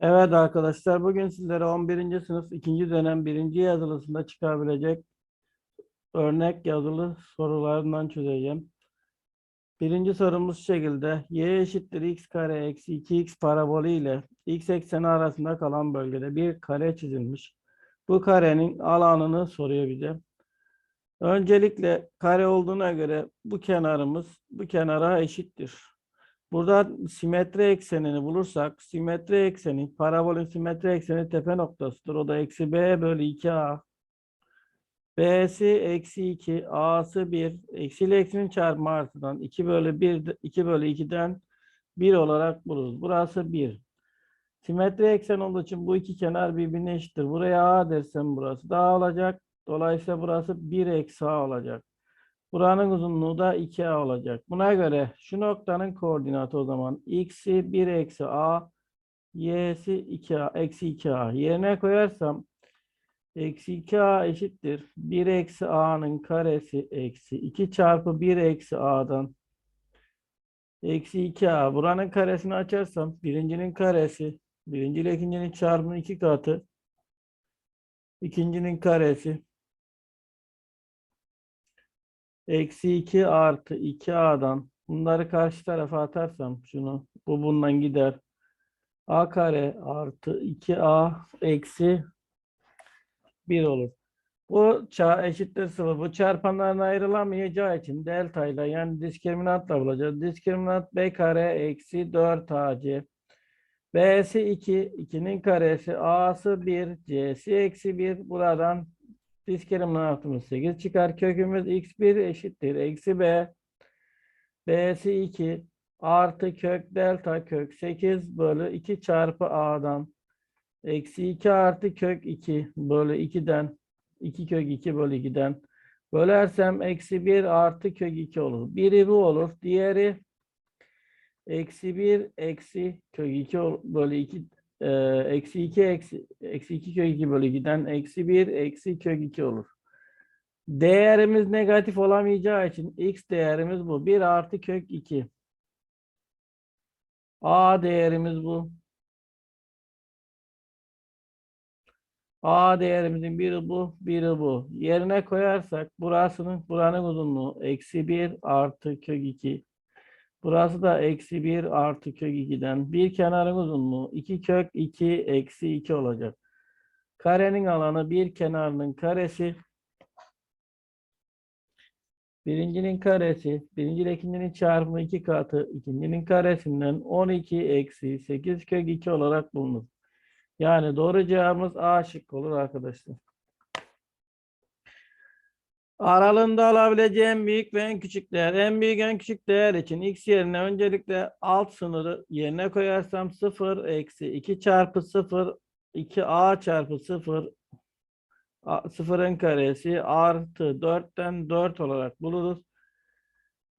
Evet arkadaşlar bugün sizlere 11. sınıf 2. dönem 1. yazılısında çıkabilecek örnek yazılı sorularından çözeceğim. Birinci sorumuz şekilde. Y eşittir x kare eksi 2x parabolü ile x ekseni arasında kalan bölgede bir kare çizilmiş. Bu karenin alanını soruyor bize. Öncelikle kare olduğuna göre bu kenarımız bu kenara eşittir. Burada simetri eksenini bulursak simetri ekseni parabolün simetri ekseni tepe noktasıdır. O da eksi b bölü 2a. B'si eksi 2, A'sı 1. Eksiyle eksinin çarpımı artıdan 2 bölü 1, 2 bölü 2'den 1 olarak buluruz. Burası 1. Simetri eksen olduğu için bu iki kenar birbirine eşittir. Buraya A dersem burası da A olacak. Dolayısıyla burası 1 eksi A olacak. Buranın uzunluğu da 2A olacak. Buna göre şu noktanın koordinatı o zaman x'i 1 eksi A, y'si 2A, eksi 2A. Yerine koyarsam eksi 2A eşittir. 1 eksi A'nın karesi eksi 2 çarpı 1 eksi A'dan eksi 2A. Buranın karesini açarsam birincinin karesi, birinci ile ikincinin çarpımının iki katı, ikincinin karesi Eksi 2 artı 2a'dan bunları karşı tarafa atarsam şunu bu bundan gider. a kare artı 2a eksi 1 olur. Bu ça eşittir 0. Bu çarpanların ayrılamayacağı için delta ile yani diskriminantla bulacağız. Diskriminant b kare eksi 4ac. B'si 2, 2'nin karesi, A'sı 1, C'si eksi 1. Buradan Diskriminantımız 8 çıkar. Kökümüz x1 eşittir. Eksi b. b'si 2 artı kök delta kök 8 bölü 2 çarpı a'dan. Eksi 2 artı kök 2 bölü 2'den. 2 kök 2 bölü 2'den. Bölersem eksi 1 artı kök 2 olur. Biri bu olur. Diğeri eksi 1 eksi kök 2 bölü 2 e, eksi 2 eksi, eksi 2 kök 2 bölü 2'den eksi 1 eksi kök 2 olur. Değerimiz negatif olamayacağı için x değerimiz bu. 1 artı kök 2. A değerimiz bu. A değerimizin biri bu, biri bu. Yerine koyarsak burasının, buranın uzunluğu eksi 1 artı kök 2. Burası da eksi 1 artı kök 2'den. Bir kenarın uzunluğu 2 kök 2 eksi 2 olacak. Karenin alanı bir kenarının karesi. Birincinin karesi, birinci ile ikincinin çarpımı 2 katı, ikincinin karesinden 12 eksi 8 kök 2 olarak bulunur. Yani doğru cevabımız A şık olur arkadaşlar. Aralığında alabileceğim büyük ve en küçük değer. En büyük en küçük değer için x yerine öncelikle alt sınırı yerine koyarsam 0 eksi 2 çarpı 0 2a çarpı 0 sıfırın karesi artı 4'ten 4 olarak buluruz.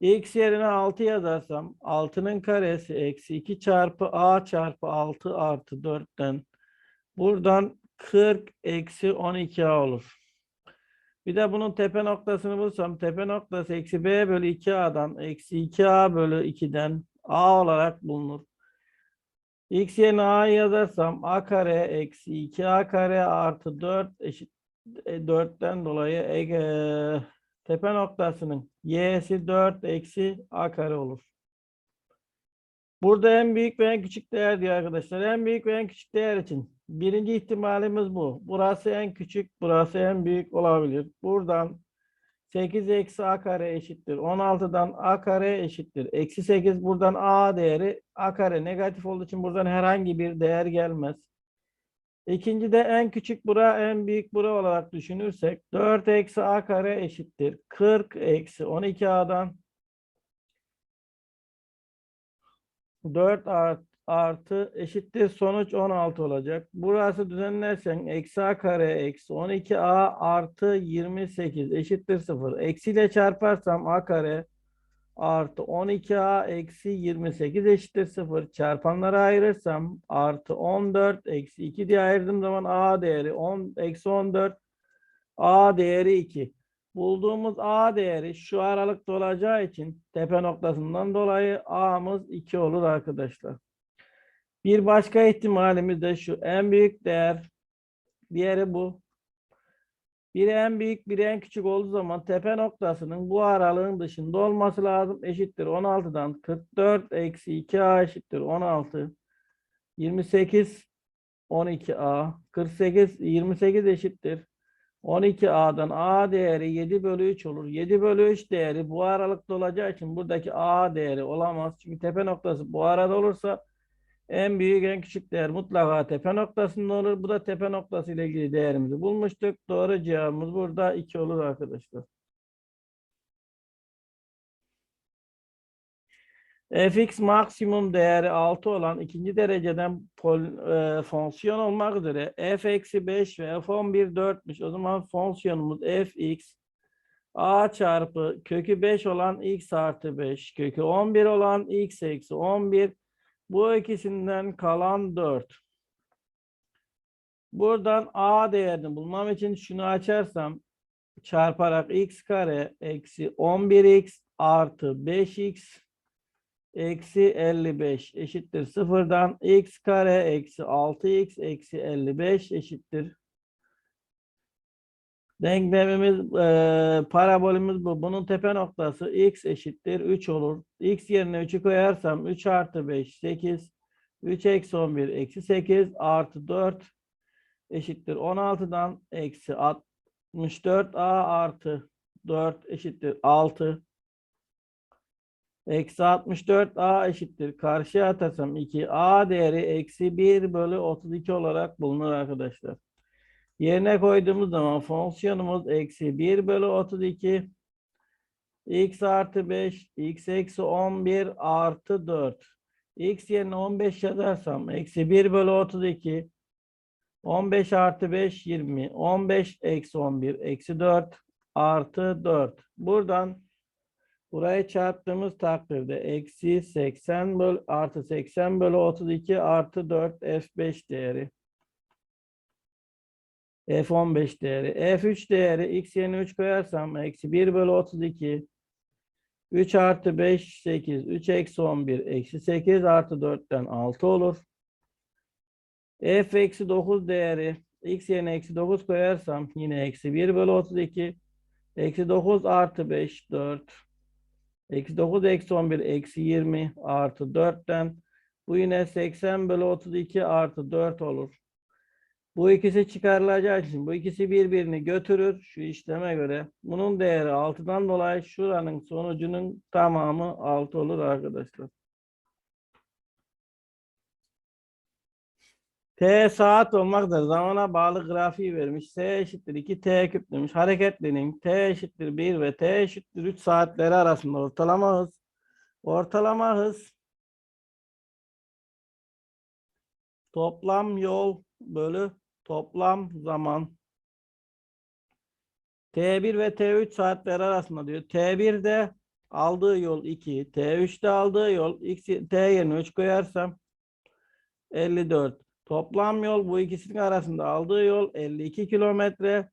x yerine 6 yazarsam 6'nın karesi eksi 2 çarpı a çarpı 6 artı 4'ten buradan 40 eksi 12a olur. Bir de bunun tepe noktasını bulsam tepe noktası eksi b bölü 2a'dan eksi 2a bölü 2'den a olarak bulunur. x yerine a yazarsam a kare eksi 2a kare artı 4 eşit 4'ten dolayı e, tepe noktasının y'si 4 eksi a kare olur. Burada en büyük ve en küçük değer diyor arkadaşlar. En büyük ve en küçük değer için birinci ihtimalimiz bu. Burası en küçük, burası en büyük olabilir. Buradan 8 eksi a kare eşittir. 16'dan a kare eşittir. Eksi 8 buradan a değeri a kare negatif olduğu için buradan herhangi bir değer gelmez. İkinci de en küçük bura en büyük bura olarak düşünürsek 4 eksi a kare eşittir. 40 eksi 12a'dan 4 art, artı eşittir sonuç 16 olacak. Burası düzenlersen eksi a kare eksi 12a artı 28 eşittir 0. Eksiyle çarparsam a kare artı 12a eksi 28 eşittir 0. Çarpanları ayırırsam artı 14 eksi 2 diye ayırdığım zaman a değeri 10 eksi 14 a değeri 2. Bulduğumuz A değeri şu aralıkta olacağı için tepe noktasından dolayı A'mız 2 olur arkadaşlar. Bir başka ihtimalimiz de şu. En büyük değer diğeri bu. Biri en büyük, biri en küçük olduğu zaman tepe noktasının bu aralığın dışında olması lazım. Eşittir 16'dan 44 eksi 2a eşittir 16. 28 12a 48 28 eşittir. 12a'dan a değeri 7 bölü 3 olur. 7 bölü 3 değeri bu aralıkta olacağı için buradaki a değeri olamaz. Çünkü tepe noktası bu arada olursa en büyük en küçük değer mutlaka tepe noktasında olur. Bu da tepe noktası ile ilgili değerimizi bulmuştuk. Doğru cevabımız burada 2 olur arkadaşlar. fx maksimum değeri 6 olan ikinci dereceden pol, e, fonksiyon olmak üzere f eksi 5 ve f11 4'müş. O zaman fonksiyonumuz fx a çarpı kökü 5 olan x artı 5 kökü 11 olan x eksi 11 bu ikisinden kalan 4. Buradan a değerini bulmam için şunu açarsam çarparak x kare eksi 11x artı 5x eksi 55 eşittir sıfırdan x kare eksi 6x eksi 55 eşittir. Denklemimiz, e, parabolümüz bu. Bunun tepe noktası x eşittir 3 olur. x yerine 3'ü koyarsam 3 artı 5 8. 3 eksi 11 eksi 8 artı 4 eşittir 16'dan eksi 64a artı 4 eşittir 6. Eksi 64a eşittir. Karşıya atarsam 2. a değeri eksi 1 bölü 32 olarak bulunur arkadaşlar. Yerine koyduğumuz zaman fonksiyonumuz eksi 1 bölü 32 x artı 5 x eksi 11 artı 4 x yerine 15 yazarsam eksi 1 bölü 32 15 artı 5 20 15 eksi 11 eksi 4 artı 4 buradan burayı çarptığımız takdirde eksi 80 bölü artı 80 bölü 32 artı 4 f5 değeri F15 değeri. F3 değeri x yerine 3 koyarsam eksi 1 bölü 32 3 artı 5 8 3 eksi 11 eksi 8 artı 4'ten 6 olur. F eksi 9 değeri x yerine eksi 9 koyarsam yine eksi 1 bölü 32 eksi 9 artı 5 4 eksi 9 eksi 11 eksi 20 artı 4'ten bu yine 80 bölü 32 artı 4 olur. Bu ikisi çıkarılacağı için bu ikisi birbirini götürür şu işleme göre. Bunun değeri 6'dan dolayı şuranın sonucunun tamamı 6 olur arkadaşlar. T saat olmakta zamana bağlı grafiği vermiş. S eşittir 2 T küp demiş. Hareketlinin T eşittir 1 ve T eşittir 3 saatleri arasında ortalama hız. Ortalama hız toplam yol bölü toplam zaman T1 ve T3 saatler arasında diyor. T1'de aldığı yol 2, T3'te aldığı yol X, T yerine 3 koyarsam 54. Toplam yol bu ikisinin arasında aldığı yol 52 kilometre.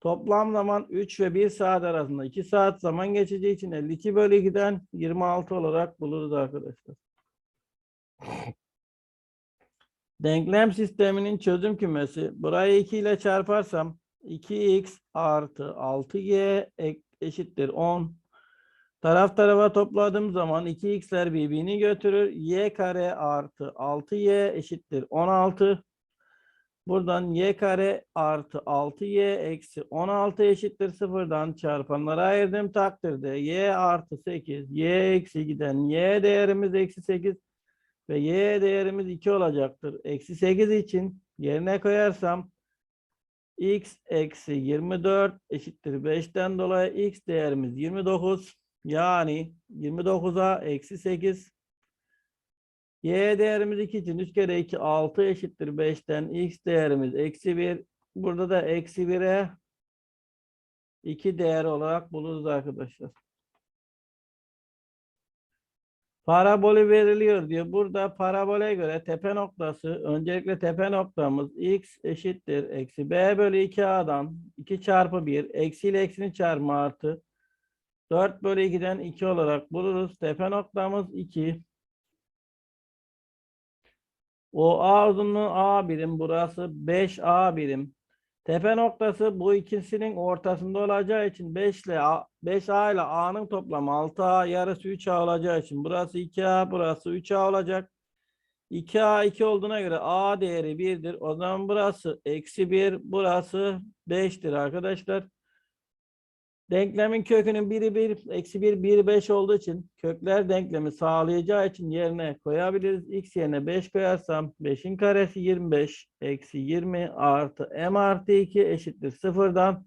Toplam zaman 3 ve 1 saat arasında 2 saat zaman geçeceği için 52 bölü 2'den 26 olarak buluruz arkadaşlar. Denklem sisteminin çözüm kümesi. Burayı 2 ile çarparsam 2x artı 6y eşittir 10. Taraf tarafa topladığım zaman 2x'ler birbirini götürür. y kare artı 6y eşittir 16. Buradan y kare artı 6y eksi 16 eşittir sıfırdan çarpanlara ayırdığım takdirde y artı 8, y eksi giden y değerimiz eksi 8 ve y değerimiz 2 olacaktır. Eksi 8 için yerine koyarsam x eksi 24 eşittir 5'ten dolayı x değerimiz 29. Yani 29'a eksi 8. Y değerimiz 2 için 3 kere 2 6 eşittir 5'ten x değerimiz eksi 1. Burada da eksi 1'e 2 değer olarak buluruz arkadaşlar. Parabolü veriliyor diyor. Burada parabole göre tepe noktası öncelikle tepe noktamız x eşittir eksi b bölü 2a'dan 2 çarpı 1 eksi ile eksinin çarpımı artı 4 bölü 2'den 2 olarak buluruz. Tepe noktamız 2. O A uzunluğu A birim. Burası 5A birim. Tepe noktası bu ikisinin ortasında olacağı için 5 ile A, 5A ile A'nın toplamı 6A yarısı 3A olacağı için burası 2A burası 3A olacak. 2A 2 olduğuna göre A değeri 1'dir. O zaman burası eksi 1 burası 5'tir arkadaşlar. Denklemin kökünün biri 1, eksi 1, 1, 5 olduğu için kökler denklemi sağlayacağı için yerine koyabiliriz. X yerine 5 koyarsam 5'in karesi 25 eksi 20 artı m artı 2 eşittir sıfırdan.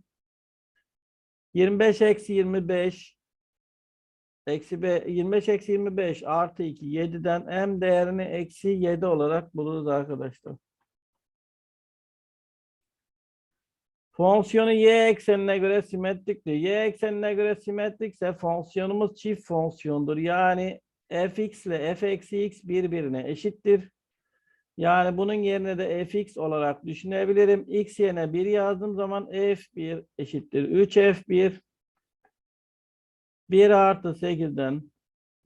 25 eksi 25 eksi B, 25 eksi 25 artı 2 7'den m değerini eksi 7 olarak buluruz arkadaşlar. Fonksiyonu y eksenine göre simetriktir. Y eksenine göre simetrikse fonksiyonumuz çift fonksiyondur. Yani fx ile f eksi x birbirine eşittir. Yani bunun yerine de fx olarak düşünebilirim. x yerine 1 yazdığım zaman f1 eşittir. 3f1 1 artı 8'den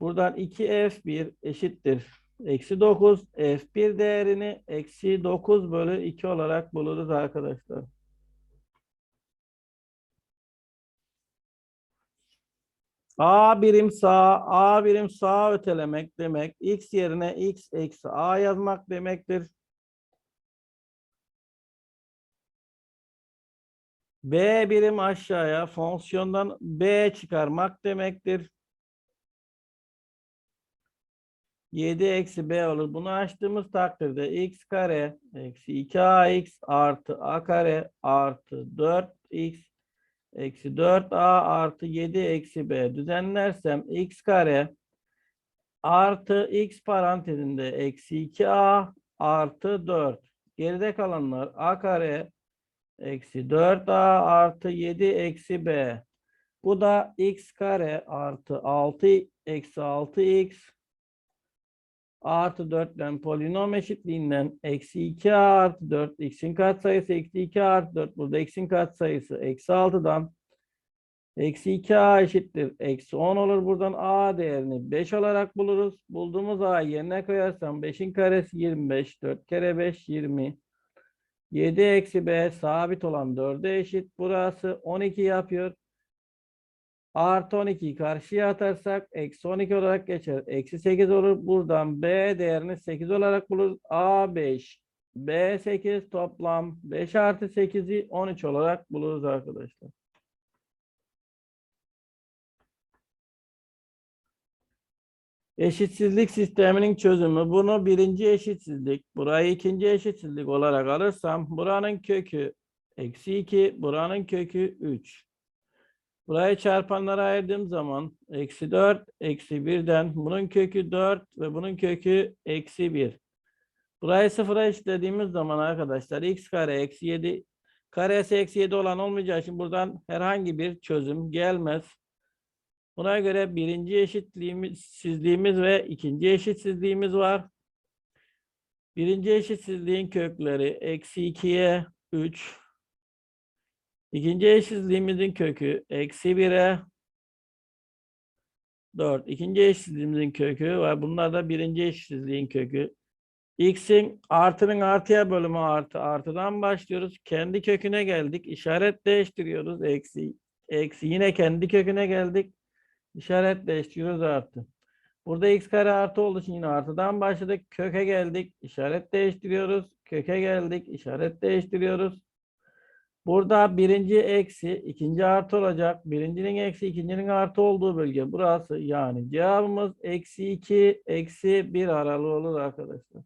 buradan 2f1 eşittir. Eksi 9 f1 değerini eksi 9 bölü 2 olarak buluruz arkadaşlar. A birim sağ, A birim sağ ötelemek demek. X yerine X eksi A yazmak demektir. B birim aşağıya fonksiyondan B çıkarmak demektir. 7 eksi B olur. Bunu açtığımız takdirde x kare eksi 2ax artı a kare artı 4x eksi 4a artı 7 eksi b düzenlersem x kare artı x parantezinde eksi 2a artı 4. Geride kalanlar a kare eksi 4a artı 7 eksi b. Bu da x kare artı 6 eksi 6x artı 4'ten polinom eşitliğinden eksi 2a artı 4 x'in katsayısı eksi 2 artı 4 burada x'in katsayısı eksi 6'dan eksi 2a eşittir eksi 10 olur. Buradan a değerini 5 olarak buluruz. Bulduğumuz a yerine koyarsam 5'in karesi 25 4 kere 5 20 7 eksi b sabit olan 4'e eşit. Burası 12 yapıyor. Artı 12'yi karşıya atarsak eksi 12 olarak geçer. Eksi 8 olur. Buradan B değerini 8 olarak buluruz. A 5. B 8 toplam 5 artı 8'i 13 olarak buluruz arkadaşlar. Eşitsizlik sisteminin çözümü. Bunu birinci eşitsizlik, burayı ikinci eşitsizlik olarak alırsam buranın kökü eksi 2, buranın kökü 3. Burayı çarpanlara ayırdığım zaman eksi 4, eksi 1'den bunun kökü 4 ve bunun kökü eksi 1. Burayı sıfıra eşitlediğimiz zaman arkadaşlar x kare eksi 7 karesi eksi 7 olan olmayacağı için buradan herhangi bir çözüm gelmez. Buna göre birinci eşitsizliğimiz ve ikinci eşitsizliğimiz var. Birinci eşitsizliğin kökleri eksi 2'ye 3, İkinci eşitsizliğimizin kökü eksi 1'e 4. İkinci eşitsizliğimizin kökü var. Bunlar da birinci eşitsizliğin kökü. X'in artının artıya bölümü artı. Artıdan başlıyoruz. Kendi köküne geldik. İşaret değiştiriyoruz. Eksi. Eksi. Yine kendi köküne geldik. İşaret değiştiriyoruz artı. Burada x kare artı olduğu için yine artıdan başladık. Köke geldik. İşaret değiştiriyoruz. Köke geldik. İşaret değiştiriyoruz. Burada birinci eksi, ikinci artı olacak. Birincinin eksi, ikincinin artı olduğu bölge burası. Yani cevabımız eksi 2, eksi 1 aralığı olur arkadaşlar.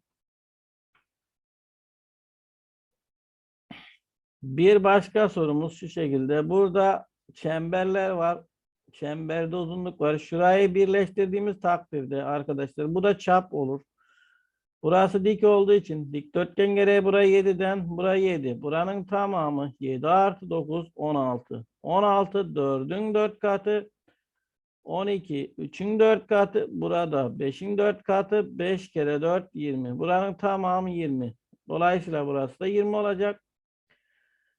Bir başka sorumuz şu şekilde. Burada çemberler var. Çemberde uzunluk var. Şurayı birleştirdiğimiz takdirde arkadaşlar bu da çap olur. Burası dik olduğu için dikdörtgen gereği burayı 7'den burayı 7. Buranın tamamı 7 artı 9 16. 16 4'ün 4 katı 12 3'ün 4 katı burada 5'in 4 katı 5 kere 4 20. Buranın tamamı 20. Dolayısıyla burası da 20 olacak.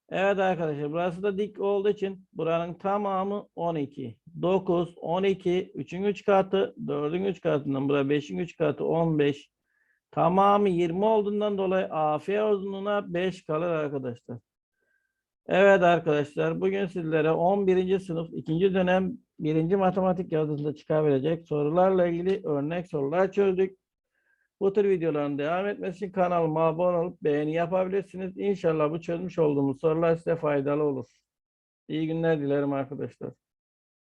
Evet arkadaşlar burası da dik olduğu için buranın tamamı 12. 9, 12, 3'ün 3 katı, 4'ün 3 katından buraya 5'in 3 katı 15. Tamamı 20 olduğundan dolayı AF uzunluğuna 5 kalır arkadaşlar. Evet arkadaşlar bugün sizlere 11. sınıf 2. dönem 1. matematik yazısında çıkabilecek sorularla ilgili örnek sorular çözdük. Bu tür videoların devam etmesi için kanalıma abone olup beğeni yapabilirsiniz. İnşallah bu çözmüş olduğumuz sorular size faydalı olur. İyi günler dilerim arkadaşlar.